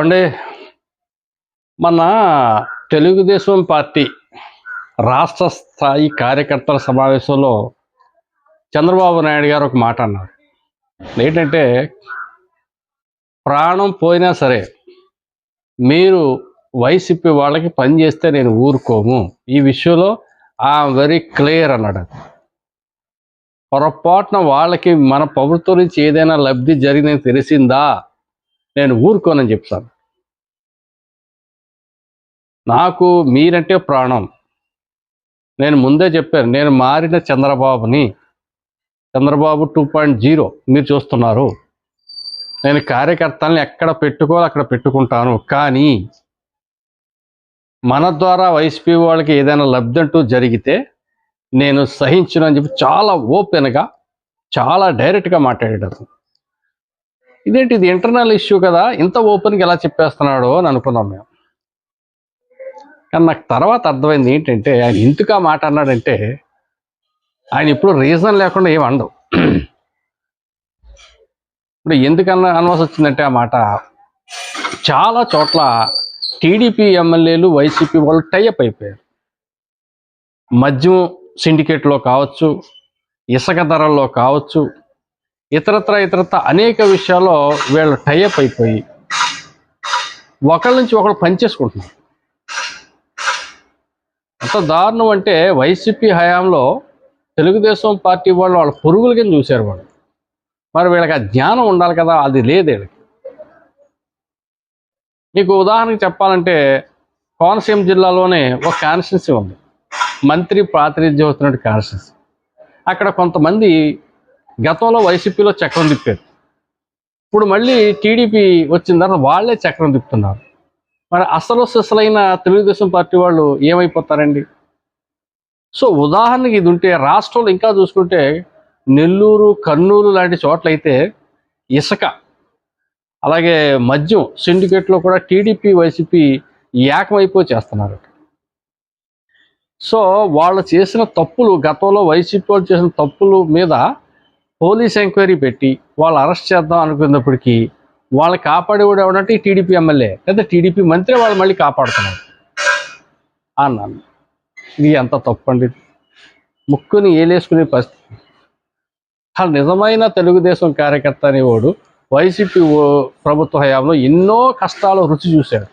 ఏమండి? మన తెలుగుదేశం పార్టీ రాష్ట్ర స్థాయి కార్యకర్తల సమావేశంలో చంద్రబాబు నాయుడు గారు ఒక మాట అన్నారు. ఏంటంటే ప్రాణం పోయినా సరే మీరు వైసీపీ వాళ్ళకి పని చేస్తే నేను ఊరుకోము. ఈ విషయంలో ఆ వెరీ క్లియర్ అన్నాడు. పొరపాటున వాళ్ళకి మన ప్రభుత్వం నుంచి ఏదైనా లబ్ధి జరిగిందని తెలిసిందా? నేను ఊరుకోనని చెప్తాను. నాకు మీరంటే ప్రాణం. నేను ముందే చెప్పాను నేను మారిన చంద్రబాబుని. చంద్రబాబు టూ పాయింట్ జీరో మీరు చూస్తున్నారు. నేను కార్యకర్తల్ని ఎక్కడ పెట్టుకోవాలి అక్కడ పెట్టుకుంటాను. కానీ మన ద్వారా వైసీపీ వాళ్ళకి ఏదైనా లబ్ధి అంటూ జరిగితే నేను సహించను అని చెప్పి చాలా ఓపెన్గా చాలా డైరెక్ట్గా మాట్లాడేటప్పుడు ఇదేంటి ఇది ఇంటర్నల్ ఇష్యూ కదా. ఇంత ఓపెన్గా ఎలా చెప్పేస్తున్నాడు అని అనుకున్నాం మేము. కానీ నాకు తర్వాత అర్థమైంది ఏంటంటే ఆయన ఇంతగా మాట అన్నాడంటే ఆయన ఇప్పుడు రీజన్ లేకుండా ఏమి అండవు ఇప్పుడు ఎందుకన్నా అనవలసి వచ్చిందంటే ఆ మాట చాలా చోట్ల టీడీపీ ఎమ్మెల్యేలు వైసీపీ వాళ్ళు టైఅప్ అయిపోయారు. మద్యం సిండికేట్లో కావచ్చు ఇసుక ధరల్లో కావచ్చు ఇతరత్ర ఇతరత్ర అనేక విషయాల్లో వీళ్ళు టైఅప్ అయిపోయి ఒకళ్ళ నుంచి ఒకళ్ళు పనిచేసుకుంటున్నారు అంత దారుణం అంటే వైసీపీ హయాంలో తెలుగుదేశం పార్టీ వాళ్ళు వాళ్ళ పురుగుల కింద చూశారు వాళ్ళు. మరి వీళ్ళకి ఆ జ్ఞానం ఉండాలి కదా అది లేదు వీళ్ళకి. మీకు ఉదాహరణకి చెప్పాలంటే కోనసీమ జిల్లాలోనే ఒక కాన్స్టిట్యున్సీ ఉంది. మంత్రి ప్రాతినిధ్యం అవుతున్నట్టు కాన్స్టిట్యున్సీ. అక్కడ కొంతమంది గతంలో వైసీపీలో చక్రం తిప్పారు. ఇప్పుడు మళ్ళీ టీడీపీ వచ్చిన తర్వాత వాళ్ళే చక్రం తిప్పుతున్నారు. మరి అసలు అసలైన తెలుగుదేశం పార్టీ వాళ్ళు ఏమైపోతారండి? సో ఉదాహరణకి ఇది ఉంటే రాష్ట్రంలో ఇంకా చూసుకుంటే నెల్లూరు కర్నూలు లాంటి చోట్లయితే ఇసుక అలాగే మద్యం సిండికేట్లో కూడా టీడీపీ వైసీపీ ఏకమైపో చేస్తున్నారు. సో వాళ్ళు చేసిన తప్పులు గతంలో వైసీపీ వాళ్ళు చేసిన తప్పుల మీద పోలీస్ ఎంక్వైరీ పెట్టి వాళ్ళు అరెస్ట్ చేద్దాం అనుకున్నప్పటికీ వాళ్ళు కాపాడేవాడు ఎవడంటే ఈ టీడీపీ ఎమ్మెల్యే. లేదా టీడీపీ మంత్రి వాళ్ళు మళ్ళీ కాపాడుతున్నారు. అన్నాను. ఇది ఎంత తప్పండి? ముక్కుని ఏలేసుకునే పరిస్థితి. అసలు నిజమైన తెలుగుదేశం కార్యకర్త అనేవాడు వైసీపీ ప్రభుత్వ హయాంలో ఎన్నో కష్టాలు రుచి చూశాడు.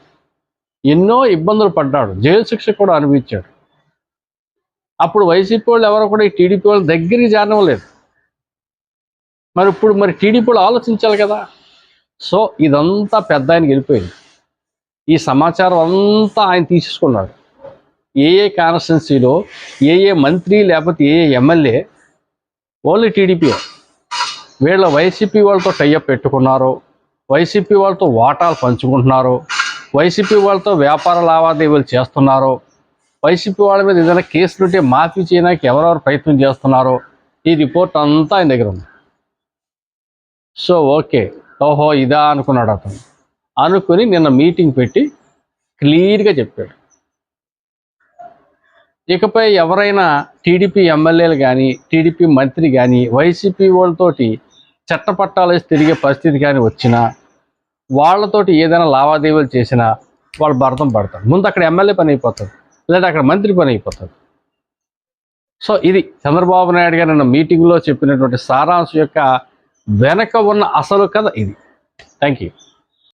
ఎన్నో ఇబ్బందులు పడ్డాడు. జైలు శిక్ష కూడా అనుభవించాడు. అప్పుడు వైసీపీ వాళ్ళు ఎవరు కూడా ఈ టీడీపీ వాళ్ళ దగ్గరికి చేరడం మరి ఇప్పుడు మరి టీడీపీలో ఆలోచించాలి కదా. సో ఇదంతా పెద్ద ఆయనకి వెళ్ళిపోయింది. ఈ సమాచారం అంతా ఆయన తీసేసుకున్నాడు. ఏ ఏ కాన్స్టిట్యున్సీలో ఏ ఏ మంత్రి లేకపోతే ఏ ఏ ఎమ్మెల్యే ఓన్లీ టీడీపీ. వీళ్ళ వైసీపీ వాళ్ళతో టైఅప్ పెట్టుకున్నారు. వైసీపీ వాళ్ళతో వాటాలు పంచుకుంటున్నారు. వైసీపీ వాళ్ళతో వ్యాపార లావాదేవీలు చేస్తున్నారో. వైసీపీ వాళ్ళ మీద ఏదైనా కేసులు ఉంటే మాఫీ చేయడానికి ఎవరెవరు ప్రయత్నం చేస్తున్నారో. ఈ రిపోర్ట్ అంతా ఆయన దగ్గర ఉంది. So okay. ఓహో ఇదా అనుకున్నాడు అతను. అనుకుని నిన్న మీటింగ్ పెట్టి క్లియర్గా చెప్పాడు. ఇకపై ఎవరైనా టీడీపీ ఎమ్మెల్యేలు కానీ టీడీపీ మంత్రి కానీ వైసీపీ వాళ్ళతోటి చట్టపట్టాలు వేసి తిరిగే పరిస్థితి కానీ వచ్చినా వాళ్ళతోటి ఏదైనా లావాదేవీలు చేసినా వాళ్ళు భరతం పడతారు. ముందు అక్కడ ఎమ్మెల్యే పని అయిపోతుంది లేదా అక్కడ మంత్రి పని అయిపోతుంది సో ఇది చంద్రబాబు నాయుడు గారు నిన్న మీటింగ్లో చెప్పినటువంటి సారాంశం యొక్క వెనక ఉన్న అసలు కథ ఇది. Thank you